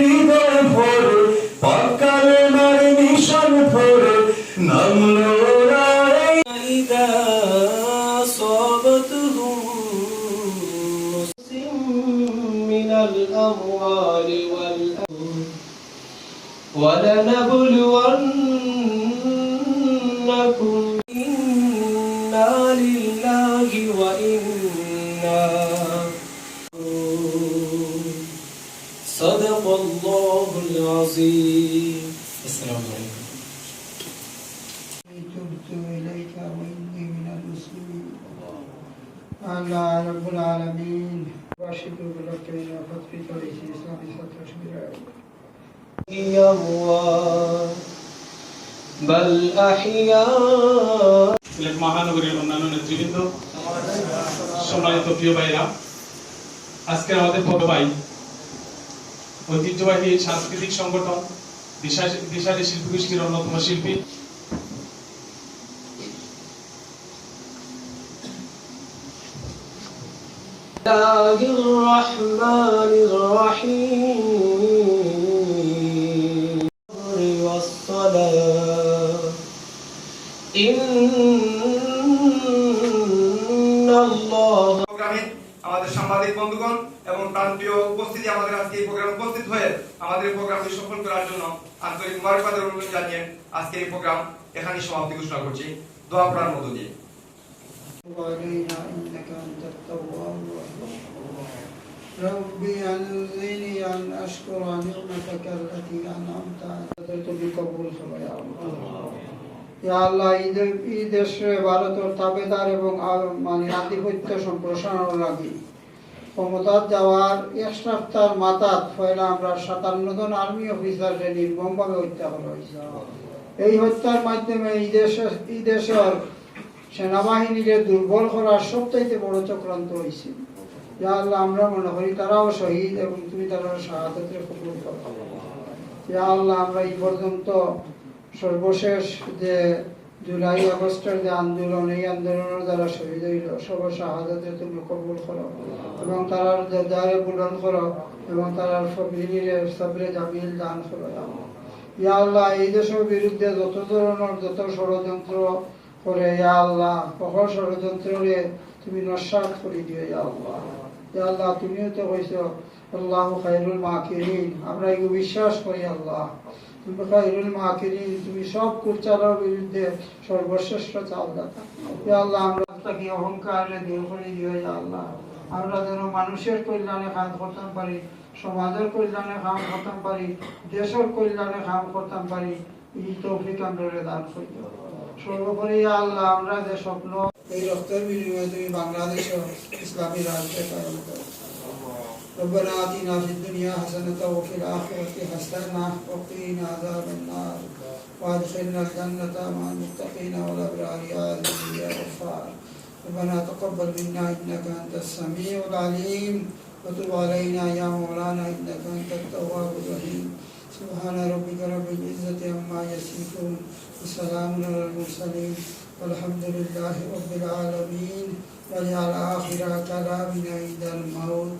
হৃদয় ভরে পাকালে মারে নিশান ভরে নামলো রায় إذا أصابتهم من الأموال والأنفس ولنبلونكم صدق الله العظيم السلام عليكم تبت إليك وإني من المسلمين আল্লাহ রব্বুল আলমিন বার্ষিক উপলক্ষে একত্রিত করেছি ইসলামী ছাত্র শিবিরের أموات بل أحياء সিলেট মহানগরীর অন্যান্য নেতৃবৃন্দ সম্মানিত প্রিয় ভাইরা আজকে আমাদের বড় ভাই ঐতিহ্যবাহী সাংস্কৃতিক সংগঠন দিশা- দিশারি শিল্পী গোষ্ঠীর অন্যতম শিল্পী الله الرحمن الرحيم والصلاة আমাদের সাংবাদিক বন্ধুগণ এবং প্রান্তীয় উপস্থিতি আমাদের আজকে এই প্রোগ্রামে উপস্থিত হয়ে আমাদের এই প্রোগ্রামটি সফল করার জন্য আন্তরিক মুবারকবাদের অনুরোধ জানিয়ে আজকে এই প্রোগ্রাম এখানেই সমাপ্তি ঘোষণা করছি দোয়া পড়ার মধ্য দিয়ে وعلينا إنك أنت التواب الرحيم ربي أنزلني أن أشكر نعمتك التي أنعمت علي بقبول يا الله ইয়া আল্লাহ ভারতের তাবেদার এবং মানে আধিপত্য সম্প্রসারণ ক্ষমতার যাওয়ার এক সাতান্ন জন আর্মি হত্যা করা হয়েছে। এই হত্যার মাধ্যমে সেনাবাহিনীকে দুর্বল করার সবচাইতে বড় চক্রান্ত হয়েছে। ইয়া আল্লাহ, আমরা মনে করি তারাও শহীদ এবং তুমি তারা শাহাদতের আল্লাহ, আমরা এই পর্যন্ত সর্বশেষ যে জুলাই আগস্টের যে আন্দোলন, এই আন্দোলনের দ্বারা শহীদ হইল। সব শাহাদাতে তুমি কবুল করো এবং তারার দারে বুলন করো এবং তারার ফবরিনীরে সবরে জামিল দান করো। ইয়া আল্লাহ। ইয়া আল্লাহ এই দেশের বিরুদ্ধে যত ধরনের যত ষড়যন্ত্র করে, ইয়া আল্লাহ সকল ষড়যন্ত্রে তুমি নস্বাত করে দিও, ইয়া আল্লাহ। ইয়া আল্লাহ, তুমিও তো কইছো, আল্লাহ খাইরুল মাকিরিন। আমরা এগুলো বিশ্বাস করি আল্লাহ। মানুষের কল্যাণে কাজ করতে পারি, সমাজের কল্যাণে কাম করতে পারি, দেশের কল্যাণে কাম করতে পারি, এই তৌফিক আমরা দান করি। সর্বোপরি আল্লাহ, আমরা যে স্বপ্ন এই রক্তের বিনিময়ে তুমি বাংলাদেশে ইসলামী রাজ্যে কায়েম করো। ربنا آتنا في الدنيا حسنة وفي الآخرة حسنة وقنا عذاب النار. وأدخلنا الجنة مع المتقين والأبرار يا عزيز يا غفار. ربنا تقبل منا إنك أنت السميع العليم. وتب علينا يا مولانا إنك أنت التواب الرحيم. سبحان ربك رب العزة عما يصفون. وسلام على المرسلين. والحمد لله رب العالمين. واجعل آخر كلامنا عند الموت.